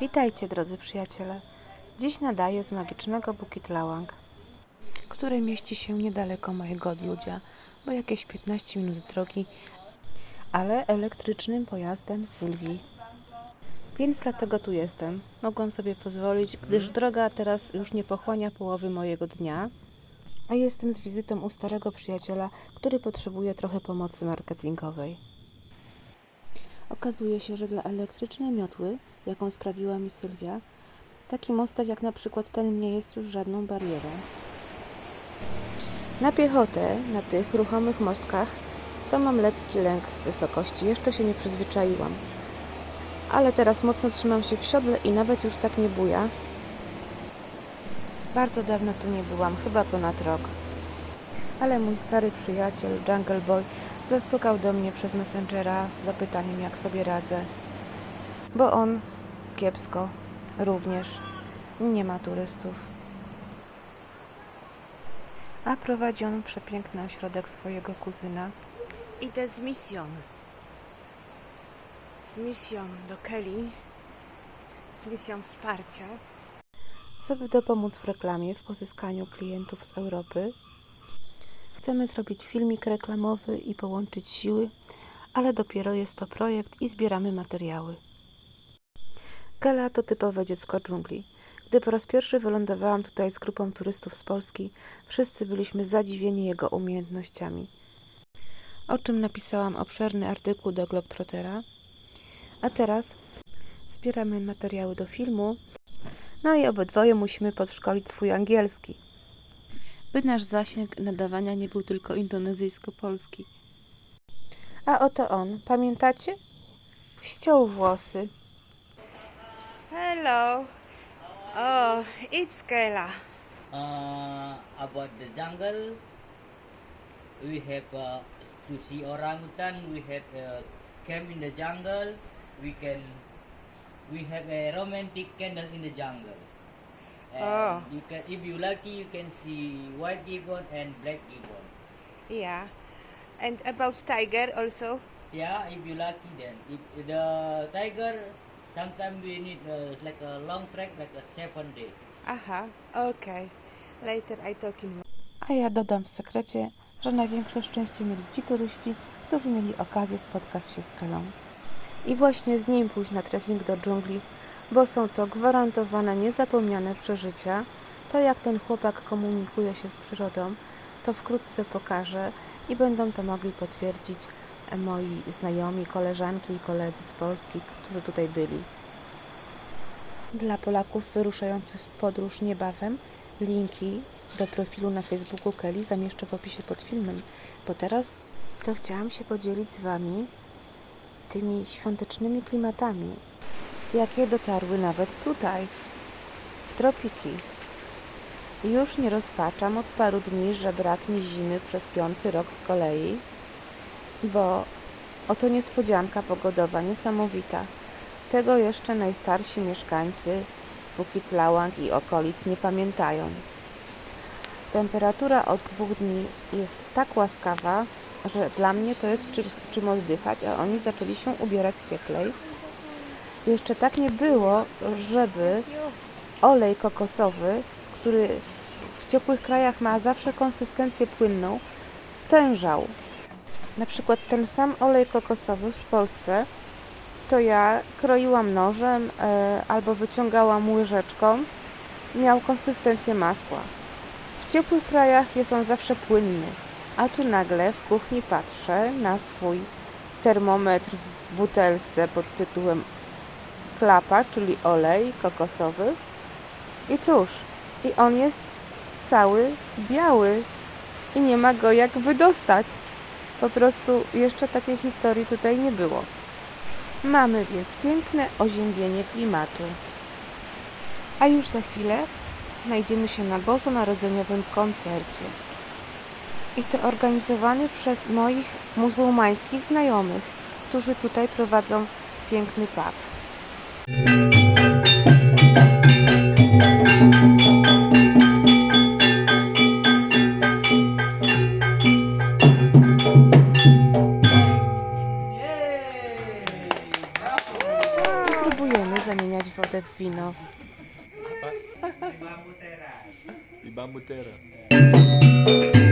Witajcie drodzy przyjaciele. Dziś nadaję z magicznego Bukit Lawang, który mieści się niedaleko mojego odludzia, bo jakieś 15 minut drogi, ale elektrycznym pojazdem Sylwii. Więc dlatego tu jestem. Mogłam sobie pozwolić, gdyż droga teraz już nie pochłania połowy mojego dnia, a jestem z wizytą u starego przyjaciela, który potrzebuje trochę pomocy marketingowej. Okazuje się, że dla elektrycznej miotły, jaką sprawiła mi Sylwia, taki mostek jak na przykład ten nie jest już żadną barierą. Na piechotę, na tych ruchomych mostkach, to mam lekki lęk wysokości. Jeszcze się nie przyzwyczaiłam. Ale teraz mocno trzymam się w siodle i nawet już tak nie buja. Bardzo dawno tu nie byłam, chyba ponad rok. Ale mój stary przyjaciel, Jungle Boy, zastukał do mnie przez Messengera z zapytaniem, jak sobie radzę. Bo on kiepsko również nie ma turystów. A prowadzi on przepiękny ośrodek swojego kuzyna. Idę z misją. Z misją do Kelly. Z misją wsparcia. Żeby dopomóc w reklamie, w pozyskaniu klientów z Europy. Chcemy zrobić filmik reklamowy i połączyć siły, ale dopiero jest to projekt i zbieramy materiały. Kela to typowe dziecko dżungli. Gdy po raz pierwszy wylądowałam tutaj z grupą turystów z Polski, wszyscy byliśmy zadziwieni jego umiejętnościami. O czym napisałam obszerny artykuł do Globetrottera. A teraz zbieramy materiały do filmu, no i obydwoje musimy podszkolić swój angielski, by nasz zasięg nadawania nie był tylko indonezyjsko-polski. A oto on, pamiętacie? Ściął włosy. Hello. Oh, it's Kayla. uh, about the jungle we have uh, to see orangutan we have uh, camp in the jungle we can we have a romantic candle in the jungle and Oh. you can if you lucky you can see white gibbon and black gibbon Yeah. And about tiger also? yeah if you lucky then if the tiger sometimes we need uh, like a long trek like a seven day Aha, okej. Later I talk in... A ja dodam w sekrecie, że największe szczęście mieli ci turyści, którzy mieli okazję spotkać się z Kelą. I właśnie z nim pójść na trekking do dżungli, bo są to gwarantowane, niezapomniane przeżycia. To jak ten chłopak komunikuje się z przyrodą, to wkrótce pokażę i będą to mogli potwierdzić moi znajomi, koleżanki i koledzy z Polski, którzy tutaj byli. Dla Polaków wyruszających w podróż niebawem linki do profilu na Facebooku Kelly zamieszczę w opisie pod filmem, bo teraz to chciałam się podzielić z Wami tymi świątecznymi klimatami, jakie dotarły nawet tutaj, w tropiki. Już nie rozpaczam od paru dni, że brak mi zimy przez piąty rok z kolei, bo oto niespodzianka pogodowa niesamowita. Tego jeszcze najstarsi mieszkańcy Bukit Lawang i okolic nie pamiętają. Temperatura od dwóch dni jest tak łaskawa, że dla mnie to jest czym, czym oddychać, a oni zaczęli się ubierać cieplej. Jeszcze tak nie było, żeby olej kokosowy, który w, w ciepłych krajach ma zawsze konsystencję płynną, stężał. Na przykład ten sam olej kokosowy w Polsce to ja kroiłam nożem e, albo wyciągałam łyżeczką, miał konsystencję masła. W ciepłych krajach jest on zawsze płynny, a tu nagle w kuchni patrzę na swój termometr w butelce pod tytułem klapa, czyli olej kokosowy. I cóż, i on jest cały biały i nie ma go jak wydostać. Po prostu jeszcze takiej historii tutaj nie było. Mamy więc piękne oziębienie klimatu. A już za chwilę znajdziemy się na bożonarodzeniowym koncercie. I to organizowany przez moich muzułmańskich znajomych, którzy tutaj prowadzą piękny pub. I próbujemy za zamieniać wodę w wino. Di bambu teras.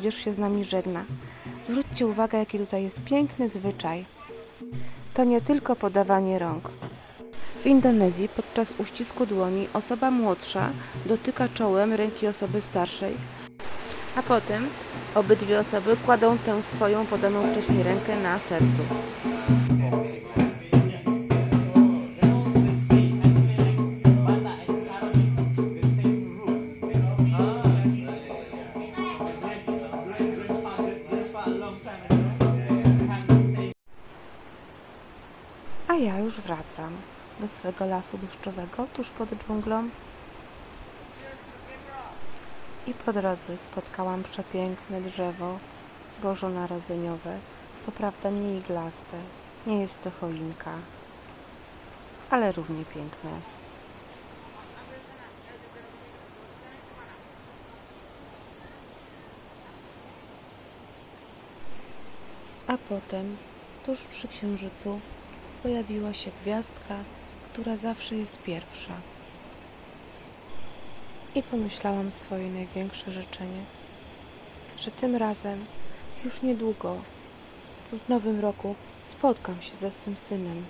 Młodzież się z nami żegna. Zwróćcie uwagę, jaki tutaj jest piękny zwyczaj. To nie tylko podawanie rąk. W Indonezji podczas uścisku dłoni osoba młodsza dotyka czołem ręki osoby starszej, a potem obydwie osoby kładą tę swoją podaną wcześniej rękę na sercu. do swego lasu deszczowego tuż pod dżunglą. I po drodze spotkałam przepiękne drzewo bożonarodzeniowe, co prawda nie iglaste, nie jest to choinka, ale równie piękne. A potem, tuż przy księżycu, pojawiła się gwiazdka która zawsze jest pierwsza. I pomyślałam swoje największe życzenie, że tym razem, już niedługo, w nowym roku, spotkam się ze swym synem.